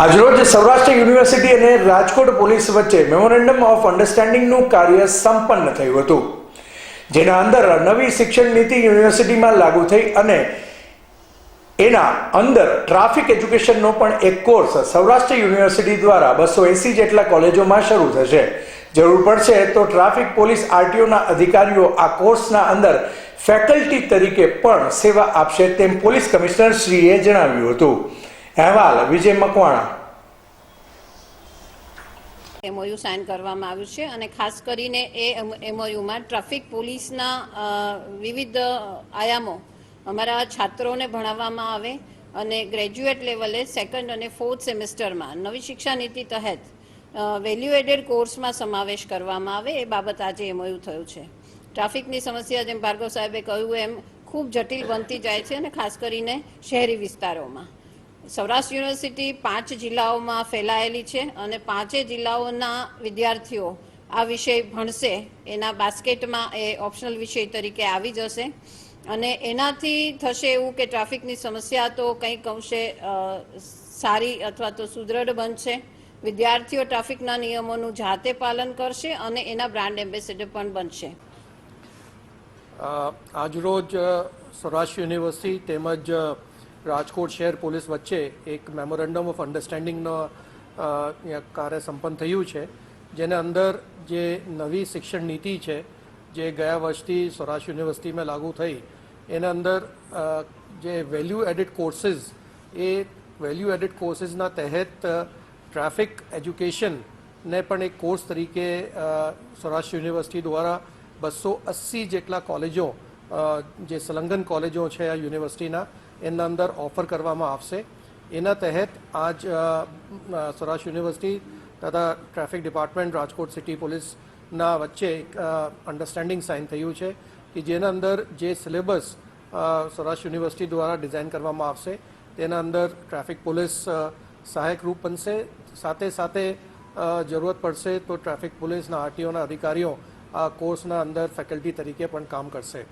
આજરોજ સૌરાષ્ટ્ર યુનિવર્સિટી અને રાજકોટ પોલીસ વચ્ચે મેમોરેન્ડમ ઓફ અન્ડરસ્ટેન્ડિંગનું કાર્ય સંપન્ન થયું હતું, જેના અંદર નવી શિક્ષણ નીતિ યુનિવર્સિટીમાં લાગુ થઈ અને એના અંદર ટ્રાફિક એજ્યુકેશનનો પણ એક કોર્સ સૌરાષ્ટ્ર યુનિવર્સિટી દ્વારા બસો એંસી જેટલા કોલેજોમાં શરૂ થશે. જરૂર પડશે તો ટ્રાફિક પોલીસ આરટીઓના અધિકારીઓ આ કોર્સના અંદર ફેકલ્ટી તરીકે પણ સેવા આપશે તેમ પોલીસ કમિશનર શ્રીએ જણાવ્યું હતું. અહેવાલ વિજય મકવાણા. એમઓયુ સાઇન કરવામાં આવ્યું છે અને ખાસ કરીને એ એમઓયુમાં ટ્રાફિક પોલીસના વિવિધ આયામો અમારા છાત્રોને ભણાવવામાં આવે અને ગ્રેજ્યુએટ લેવલે સેકન્ડ અને ફોર્થ સેમેસ્ટરમાં નવી શિક્ષા નીતિ તહેત વેલ્યુ એડેડ કોર્સમાં સમાવેશ કરવામાં આવે એ બાબત આજે એમઓયુ થયું છે. ટ્રાફિકની સમસ્યા, જેમ ભાર્ગવ સાહેબે કહ્યું, એમ ખૂબ જટિલ બનતી જાય છે અને ખાસ કરીને શહેરી વિસ્તારોમાં. સૌરાષ્ટ્ર યુનિવર્સિટી પાંચ જિલ્લાઓમાં ફેલાયેલી છે અને પાંચે જિલ્લાઓના વિદ્યાર્થીઓ આ વિષય ભણશે. એના બાસ્કેટમાં એ ઓપ્શનલ વિષય તરીકે આવી જશે. અને એનાથી થશે એવું કે ટ્રાફિકની સમસ્યા તો કંઈક અંશે સારી અથવા તો સુદૃઢ બનશે. વિદ્યાર્થીઓ ટ્રાફિકના નિયમોનું જાતે પાલન કરશે અને એના બ્રાન્ડ એમ્બેસેડર પણ બનશે. આજરોજ સૌરાષ્ટ્ર યુનિવર્સિટી તેમજ રાજકોટ શહેર પોલીસ વચ્ચે એક મેમોરેન્ડમ ઓફ અન્ડરસ્ટેન્ડિંગનો કાર્ય સંપન્ન થયું છે, જેને અંદર જે નવી શિક્ષણ નીતિ છે, જે ગયા વર્ષથી સૌરાષ્ટ્ર યુનિવર્સિટીમાં લાગુ થઈ, એના અંદર જે વેલ્યુ એડિડ કોર્સીસ એ વેલ્યુ એડિડ કોર્સિસના તહેત ટ્રાફિક એજ્યુકેશનને પણ એક કોર્સ તરીકે સૌરાષ્ટ્ર યુનિવર્સિટી દ્વારા બસો અસી જેટલા કોલેજો જે સંલગ્ન કોલેજો છે આ યુનિવર્સિટીના એના અંદર ઓફર કરવામાં આવશે. એના તહેત આજ સૌરાષ્ટ્ર યુનિવર્સિટી તથા ટ્રાફિક ડિપાર્ટમેન્ટ, રાજકોટ સિટી પોલીસના વચ્ચે એક અન્ડરસ્ટેન્ડિંગ સાઇન થયું છે કે જેના અંદર જે સિલેબસ સૌરાષ્ટ્ર યુનિવર્સિટી દ્વારા ડિઝાઇન કરવામાં આવશે, તેના અંદર ટ્રાફિક પોલીસ સહાયક રૂપ બનશે. સાથે સાથે જરૂરત પડશે તો ટ્રાફિક પોલીસના આરટીઓના અધિકારીઓ આ કોર્સના અંદર ફેકલ્ટી તરીકે પણ કામ કરશે.